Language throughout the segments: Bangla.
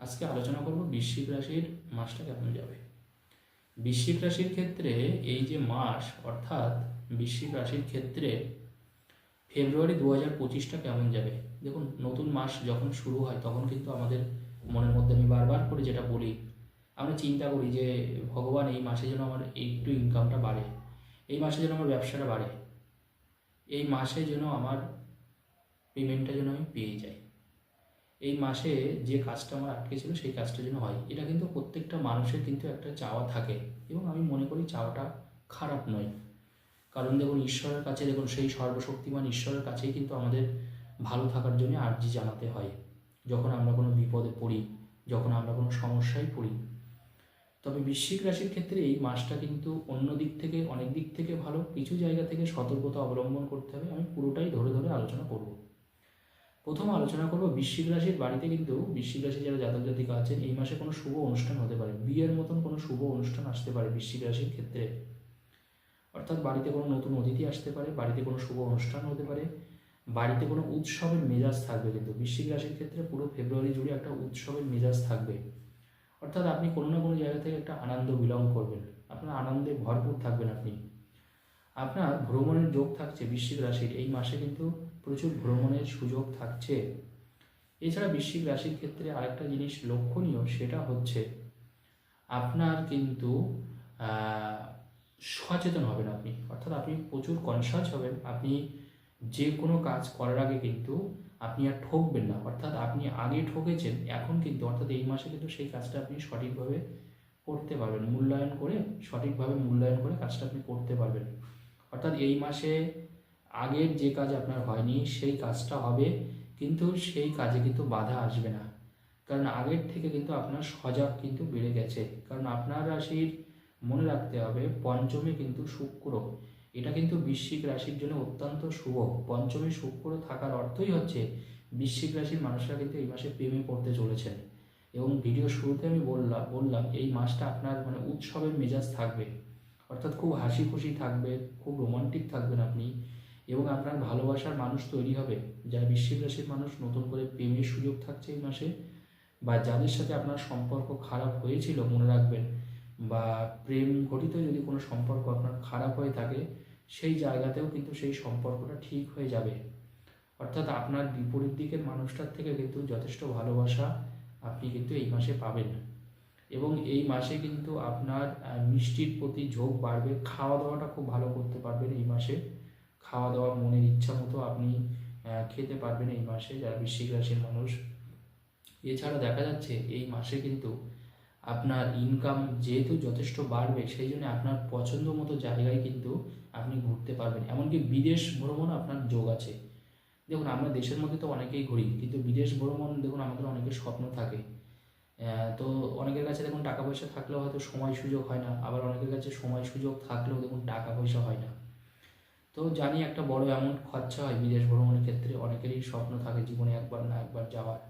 আজকে আলোচনা করব বৃশ্চিক রাশির মাসটা কেমন যাবে? বৃশ্চিক রাশির ক্ষেত্রে এই যে মাস, অর্থাৎ বৃশ্চিক রাশির ক্ষেত্রে ফেব্রুয়ারি দু হাজার পঁচিশটা কেমন যাবে? দেখুন, নতুন মাস যখন শুরু হয়, তখন কিন্তু আমাদের মনের মধ্যে আমি বারবার করে যেটা বলি আমরা চিন্তা করি যে ভগবান এই মাসে যেন আমার একটু ইনকামটা বাড়ে, এই মাসে যেন আমার ব্যবসাটা বাড়ে, এই মাসে যেন আমার পেমেন্টটা যেন আমি পেয়ে যাই। এই মাসে যে কাজটা আমার আটকে ছিল সেই কাজটা যেন হয়। এটা কিন্তু প্রত্যেকটা মানুষের কিন্তু একটা চাওয়া থাকে এবং আমি মনে করি চাওয়াটা খারাপ নয়। কারণ দেখুন, ঈশ্বরের কাছে, দেখুন, সেই সর্বশক্তিমান ঈশ্বরের কাছেই কিন্তু আমাদের ভালো থাকার জন্য আর্জি জানাতে হয়। যখন আমরা কোনো বিপদে পড়ি, যখন আমরা কোনো সমস্যায় পড়ি। তবে বৃশ্চিক রাশির ক্ষেত্রে এই মাসটা কিন্তু অন্য দিক থেকে, অনেক দিক থেকে ভালো। কিছু জায়গা থেকে সতর্কতা অবলম্বন করতে হবে। আমি পুরোটাই ধরে ধরে আলোচনা করব। প্রথম আলোচনা করব বৃশ্চিক রাশির বাড়িতে কিন্তু বৃশ্চিক রাশি যারা জাতক জাতিকা আছেন, এই মাসে কোনো শুভ অনুষ্ঠান হতে পারে। বিয়ের মতন কোনো শুভ অনুষ্ঠান আসতে পারে বৃশ্চিক রাশির ক্ষেত্রে। অর্থাৎ বাড়িতে কোনো নতুন অতিথি আসতে পারে, বাড়িতে কোনো শুভ অনুষ্ঠান হতে পারে, বাড়িতে কোনো উৎসবের মেজাজ থাকবে কিন্তু। বৃশ্চিক রাশির ক্ষেত্রে পুরো ফেব্রুয়ারি জুড়ে একটা উৎসবের মেজাজ থাকবে। অর্থাৎ আপনি কোনো না কোনো জায়গা থেকে একটা আনন্দ বিলং করবেন। আপনার আনন্দে ভরপুর থাকবেন আপনি। আপনার ভ্রমণের যোগ থাকছে বৃশ্চিক রাশির। এই মাসে কিন্তু প্রচুর ভ্রমণের সুযোগ থাকছে। এছাড়া বৃশ্চিক রাশির ক্ষেত্রে আরেকটা জিনিস লক্ষণীয়, সেটা হচ্ছে আপনার কিন্তু সচেতন হবেন আপনি। অর্থাৎ আপনি প্রচুর কনসাস হবেন, আপনি যে কোনো কাজ করার আগে কিন্তু আপনি আর ঠকবেন না। অর্থাৎ আপনি আগে ঠকেছেন, এখন কিন্তু, অর্থাৎ এই মাসে কিন্তু সেই কাজটা আপনি সঠিকভাবে করতে পারবেন। মূল্যায়ন করে, সঠিকভাবে মূল্যায়ন করে কাজটা আপনি করতে পারবেন। অর্থাৎ এই মাসে আগের যে কাজ আপনার হয়নি, সেই কাজটা হবে, কিন্তু সেই কাজে কিন্তু বাধা আসবে না। কারণ আগের থেকে কিন্তু আপনার সজাগ কিন্তু বেড়ে গেছে। কারণ আপনার রাশির মনে রাখতে হবে, পঞ্চমে কিন্তু শুক্র। এটা কিন্তু বৃশ্চিক রাশির জন্য অত্যন্ত শুভ। পঞ্চমে শুক্র থাকার অর্থই হচ্ছে, বৃশ্চিক রাশির মানুষরা কিন্তু এই মাসে প্রেমে পড়তে চলেছেন। এবং ভিডিও শুরুতে আমি বললাম বললাম, এই মাসটা আপনার মানে উৎসবের মেজাজ থাকবে। অর্থাৎ খুব হাসি খুশি থাকবে, খুব রোমান্টিক থাকবেন আপনি। এবং আপনার ভালোবাসার মানুষ তৈরি হবে, যারা বৃশ্চিক রাশির মানুষ নতুন করে প্রেমের সুযোগ থাকছে এই মাসে বা যাদের সাথে আপনার সম্পর্ক খারাপ হয়েছিল মনে রাখবেন বা প্রেম ঘটিত যদি কোনো সম্পর্ক আপনার খারাপ হয়ে থাকে, সেই জায়গাতেও কিন্তু সেই সম্পর্কটা ঠিক হয়ে যাবে। অর্থাৎ আপনার বিপরীত দিকের মানুষটার থেকে কিন্তু যথেষ্ট ভালোবাসা আপনি কিন্তু এই মাসে পাবেন। এবং এই মাসে কিন্তু আপনার মিষ্টির প্রতি ঝোঁক বাড়বে খাওয়া দাওয়াটা খুব ভালো করতে পারবেন এই মাসে। খাওয়া দাওয়া মনের ইচ্ছা মতো আপনি খেতে পারবেন এই মাসে যারা বৃশ্চিক রাশির মানুষ। এছাড়া দেখা যাচ্ছে এই মাসে কিন্তু আপনার ইনকাম যেহেতু যথেষ্ট বাড়বে, সেই জন্য আপনার পছন্দ মতো জায়গায় কিন্তু আপনি ঘুরতে পারবেন। এমনকি বিদেশ ভ্রমণ আপনার যোগ আছে। দেখুন, আমরা দেশের মধ্যে তো অনেকেই ঘুরি, কিন্তু বিদেশ ভ্রমণ দেখুন, আমাদের অনেকের স্বপ্ন থাকে। তো অনেকের কাছে দেখুন, টাকা পয়সা থাকলেও হয়তো সময় সুযোগ হয় না। আবার অনেকের কাছে সময় সুযোগ থাকলেও দেখুন, টাকা পয়সা হয় না। তো জানি একটা বড় অ্যামাউন্ট খরচা হয় বিদেশ ভ্রমণের ক্ষেত্রে, অনেকেরই স্বপ্ন থাকে জীবনে একবার না একবার যাওয়ার।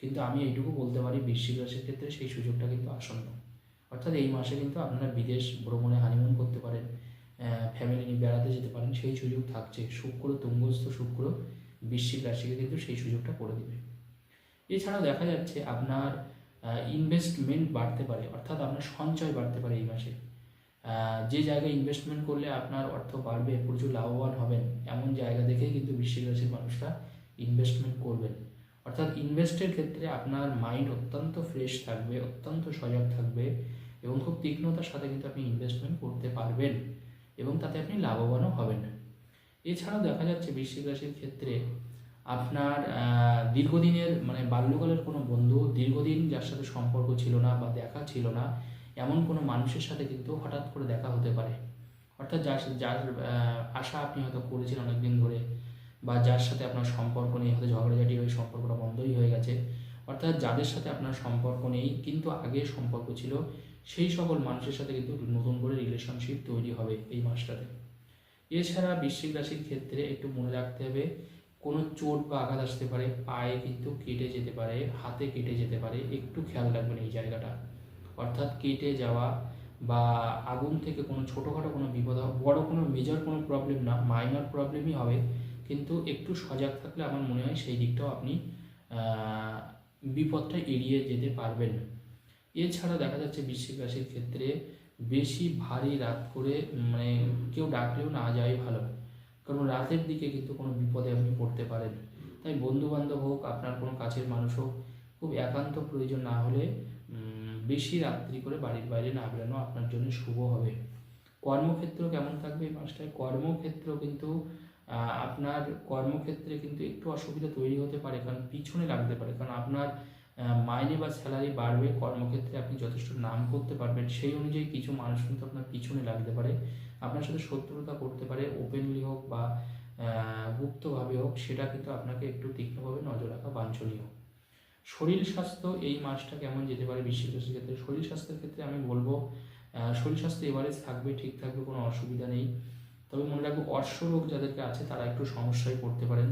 কিন্তু আমি এইটুকু বলতে পারি, বৃশ্চিক ক্ষেত্রে সেই সুযোগটা কিন্তু আসন্ন। অর্থাৎ এই মাসে কিন্তু আপনারা বিদেশ ভ্রমণে হানিমুন করতে পারেন ফ্যামিলি নিয়ে বেড়াতে যেতে পারেন, সেই সুযোগ থাকছে। শুক্র, তুঙ্গস্থ শুক্র বৃশ্চিক রাশিকে কিন্তু সেই সুযোগটা করে দেবে। এছাড়াও দেখা যাচ্ছে আপনার ইনভেস্টমেন্ট বাড়তে পারে, অর্থাৎ আপনার সঞ্চয় বাড়তে পারে এই মাসে। যে জায়গায় ইনভেস্টমেন্ট করলে আপনার অর্থ বাড়বে, প্রচুর লাভবান হবেন। এমন জায়গা দেখেই কিন্তু বৃশ্চিক রাশির মানুষরা ইনভেস্টমেন্ট করবেন। অর্থাৎ ইনভেস্টের ক্ষেত্রে আপনার মাইন্ড অত্যন্ত ফ্রেশ থাকবে, অত্যন্ত সজাগ থাকবে এবং খুব তীক্ষ্ণতার সাথে কিন্তু আপনি ইনভেস্টমেন্ট করতে পারবেন এবং তাতে আপনি লাভবানও হবেন। এছাড়াও দেখা যাচ্ছে বৃশ্চিক রাশির ক্ষেত্রে আপনার দীর্ঘদিনের মানে বাল্যকালের কোনো বন্ধু, দীর্ঘদিন যার সাথে সম্পর্ক ছিল না বা দেখা ছিল না এমন কোনো মানুষের সাথে কিন্তু হঠাৎ করে দেখা হতে পারে। অর্থাৎ যার যার আশা আপনি হয়তো করেছেন অনেকদিন ধরে বা যার সাথে আপনার সম্পর্ক নেই, হয়তো ঝগড়াঝাটি ওই সম্পর্কটা বন্ধই হয়ে গেছে। অর্থাৎ যাদের সাথে আপনার সম্পর্ক নেই, কিন্তু আগে সম্পর্ক ছিল, সেই সকল মানুষের সাথে কিন্তু নতুন করে রিলেশনশিপ তৈরি হবে এই মাসটাতে। এছাড়া বৃশ্চিক রাশির ক্ষেত্রে একটু মনে রাখতে হবে, কোনো চোট বা আঘাত আসতে পারে, পায়ে কিন্তু কেটে যেতে পারে, হাতে কেটে যেতে পারে, একটু খেয়াল রাখবেন এই জায়গাটা। অর্থাৎ কেটে যাওয়া বা আগুন থেকে কোনো ছোটোখাটো কোনো বিপদ বড় কোনো মেজর কোনো প্রবলেম না মাইনর প্রবলেমই হবে। কিন্তু একটু সজাগ থাকলে আমার মনে হয় সেই দিকটাও আপনি বিপদটা এড়িয়ে যেতে পারবেন। এছাড়া দেখা যাচ্ছে বৃশ্চিক রাশির ক্ষেত্রে বেশি ভারী রাত করে মানে কেউ ডাকলেও না যাওয়াই ভালো। কারণ রাতের দিকে কিন্তু কোনো বিপদে আপনি পড়তে পারেন। তাই বন্ধু বান্ধব হোক, আপনার কোনো কাছের মানুষ হোক, খুব একান্ত প্রয়োজন না হলে বেশি রাত্রি করে বাড়ির বাইরে না বেরোনো আপনার জন্য শুভ হবে। কর্মক্ষেত্র কেমন থাকবে এই মাসটায়? কর্মক্ষেত্র কিন্তু আপনার কর্মক্ষেত্রে কিন্তু একটু অসুবিধা তৈরি হতে পারে, কারণ পিছনে লাগতে পারে। কারণ আপনার মাইনে বা স্যালারি বাড়বে, কর্মক্ষেত্রে আপনি যথেষ্ট নাম করতে পারবেন। সেই অনুযায়ী কিছু মানুষ কিন্তু আপনার পিছনে লাগতে পারে। আপনার সাথে শত্রুতা করতে পারে ওপেনলি হোক বা গুপ্তভাবে হোক, সেটা কিন্তু আপনাকে একটু তীক্ষ্ণভাবে নজর রাখা বাঞ্ছনীয়। শরীর স্বাস্থ্য এই মাসটা কেমন যেতে পারে বৃশ্চিক রাশির ক্ষেত্রে? শরীর স্বাস্থ্যের ক্ষেত্রে আমি বলব শরীর স্বাস্থ্য এবারে থাকবে, ঠিক থাকবে, কোনো অসুবিধা নেই। তবে মনে রাখব, অশ্বরোগ যাদেরকে আছে, তারা একটু সমস্যায় পড়তে পারেন।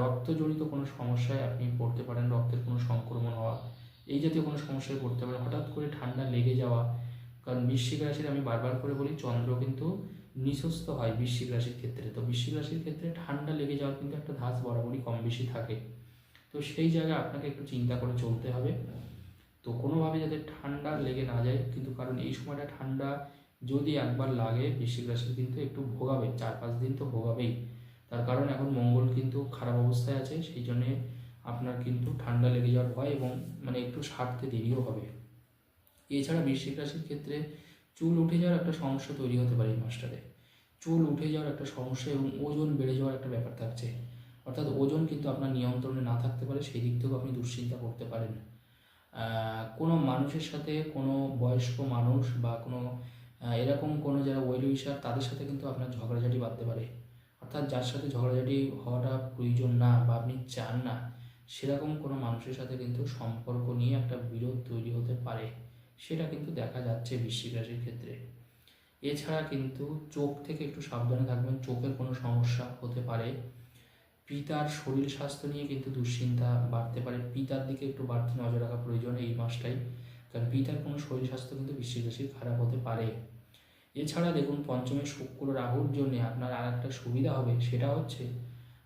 রক্তজনিত কোনো সমস্যায় আপনি পড়তে পারেন, রক্তের কোনো সংক্রমণ হওয়া, এই জাতীয় কোনো সমস্যায় পড়তে পারেন। হঠাৎ করে ঠান্ডা লেগে যাওয়া, কারণ বৃশ্চিক রাশির আমি বারবার করে বলি, চন্দ্র কিন্তু নিঃস্বস্ত হয় বৃশ্চিক রাশির ক্ষেত্রে। তো বৃশ্চিক রাশির ক্ষেত্রে ঠান্ডা লেগে যাওয়ার কিন্তু একটা ধাঁচ বরাবরই কম বেশি থাকে। তো সেই জায়গায় আপনাকে একটু চিন্তা করে চলতে হবে। তো কোনোভাবে যাতে ঠান্ডা লেগে না যায়, কিন্তু কারণ এই সময়টা ঠান্ডা যদি একবার লাগে বৃশ্চিক রাশির কিন্তু একটু ভোগাবে চার পাঁচ দিন তো ভোগাবেই। তার কারণ এখন মঙ্গল কিন্তু খারাপ অবস্থায় আছে, সেই জন্যে আপনার কিন্তু ঠান্ডা লেগে যাওয়ার ভয় এবং মানে একটু সারতে দেরিও হবে। এছাড়া বৃশ্চিক রাশির ক্ষেত্রে চুল উঠে যাওয়ার একটা সমস্যা তৈরি হতে পারে এই মাসটাতে। চুল উঠে যাওয়ার একটা সমস্যা এবং ওজন বেড়ে যাওয়ার একটা ব্যাপার থাকছে। ওজন কিন্তু আপনার নিয়ন্ত্রণে না থাকতে পারে, সেই দিক থেকেও আপনি দুশ্চিন্তা করতে পারেন। কোনো মানুষের সাথে কোনো বয়স্ক মানুষ বা কোনো এরকম কোনো যারা ওয়েল উইশার, তাদের সাথে কিন্তু আপনার ঝগড়াঝাটি বাঁধতে পারে। অর্থাৎ যার সাথে ঝগড়াঝাটি হওয়াটা প্রয়োজন না বা আপনি চান না, সেরকম কোনো মানুষের সাথে কিন্তু সম্পর্ক নিয়ে একটা বিরোধ তৈরি হতে পারে, সেটা কিন্তু দেখা যাচ্ছে বৃশ্চিক রাশির ক্ষেত্রে। এছাড়া কিন্তু চোখ থেকে একটু সাবধানে থাকবেন, চোখের কোনো সমস্যা হতে পারে। পিতার শরীর স্বাস্থ্য নিয়ে কিন্তু দুশ্চিন্তা বাড়তে পারে। পিতার দিকে একটু বাড়তি নজর রাখা প্রয়োজন এই মাসটাই। কারণ পিতার কোনো শরীর স্বাস্থ্য কিন্তু বেশি রাশির খারাপ হতে পারে। এছাড়া দেখুন, পঞ্চমে শুক্র রাহুর জন্য আপনার আর একটা সুবিধা হবে, সেটা হচ্ছে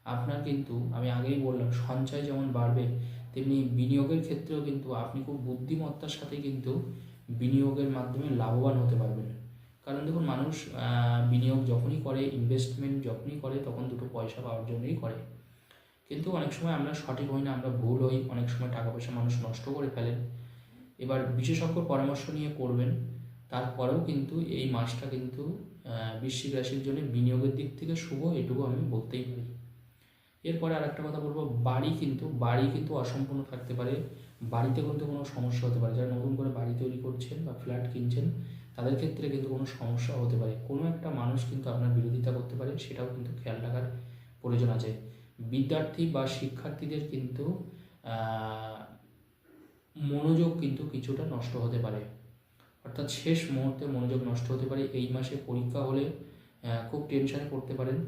আপনার কিন্তু, আমি আগেই বললাম, সঞ্চয় যেমন বাড়বে, তেমনি বিনিয়োগের ক্ষেত্রেও কিন্তু আপনি খুব বুদ্ধিমত্তার সাথে কিন্তু বিনিয়োগের মাধ্যমে লাভবান হতে পারবেন। কারণ দেখুন, মানুষ বিনিয়োগ যখনই করে ইনভেস্টমেন্ট যখনই করে, তখন দুটো পয়সা পাওয়ার জন্যই করে। কিন্তু অনেক সময় আমরা সঠিক হই না, আমরা ভুল হই, অনেক সময় টাকা পয়সা মানুষ নষ্ট করে ফেলেন। এবার বিশেষজ্ঞ পরামর্শ নিয়ে করবেন, তারপরেও কিন্তু এই মাসটা কিন্তু বৃশ্চিক রাশির জন্য বিনিয়োগের দিক থেকে শুভ এটুকু আমি বলতেই পারি। এরপরে আর একটা কথা বলব, বাড়ি কিন্তু বাড়ি কিন্তু অসম্পূর্ণ থাকতে পারে। বাড়িতে কিন্তু কোনো সমস্যা হতে পারে। যারা নতুন করে বাড়ি তৈরি করছেন বা ফ্ল্যাট কিনছেন তাদের ক্ষেত্রে কিন্তু কোনো সমস্যা হতে পারে। কোনো একটা মানুষ কিন্তু আপনার বিরোধিতা করতে পারে, সেটাও কিন্তু খেয়াল রাখার প্রয়োজন আছে। বিদ্যার্থী বা শিক্ষার্থীদের কিন্তু মনোযোগ কিন্তু কিছুটা নষ্ট হতে পারে। অর্থাৎ শেষ মুহূর্তে মনোযোগ নষ্ট হতে পারে। এই মাসে পরীক্ষা হলে খুব টেনশনে পড়তে পারেন।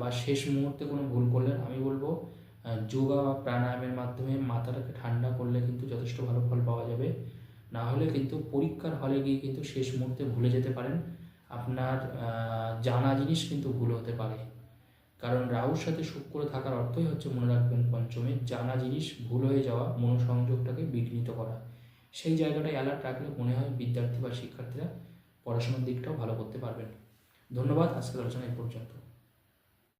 বা শেষ মুহূর্তে কোনো ভুল করলেন, আমি বলব যোগা বা প্রাণায়ামের মাধ্যমে মাথাটাকে ঠান্ডা করলে কিন্তু যথেষ্ট ভালো ফল পাওয়া যাবে। না হলে কিন্তু পরীক্ষার হলে গিয়ে কিন্তু শেষ মুহূর্তে ভুলে যেতে পারেন। আপনার জানা জিনিস কিন্তু ভুল হতে পারে। কারণ রাহুর সাথে শুক্র থাকার অর্থই হচ্ছে মনে রাখবেন পঞ্চমে, জানা জিনিস ভুল হয়ে যাওয়া, মনোসংযোগটাকে বিঘ্নিত করা। সেই জায়গাটায় অ্যালার্ট রাখলে মনে হয় বিদ্যার্থী বা শিক্ষার্থীরা পড়াশোনার দিকটাও ভালো করতে পারবেন। ধন্যবাদ, আজকের আলোচনা এই পর্যন্ত।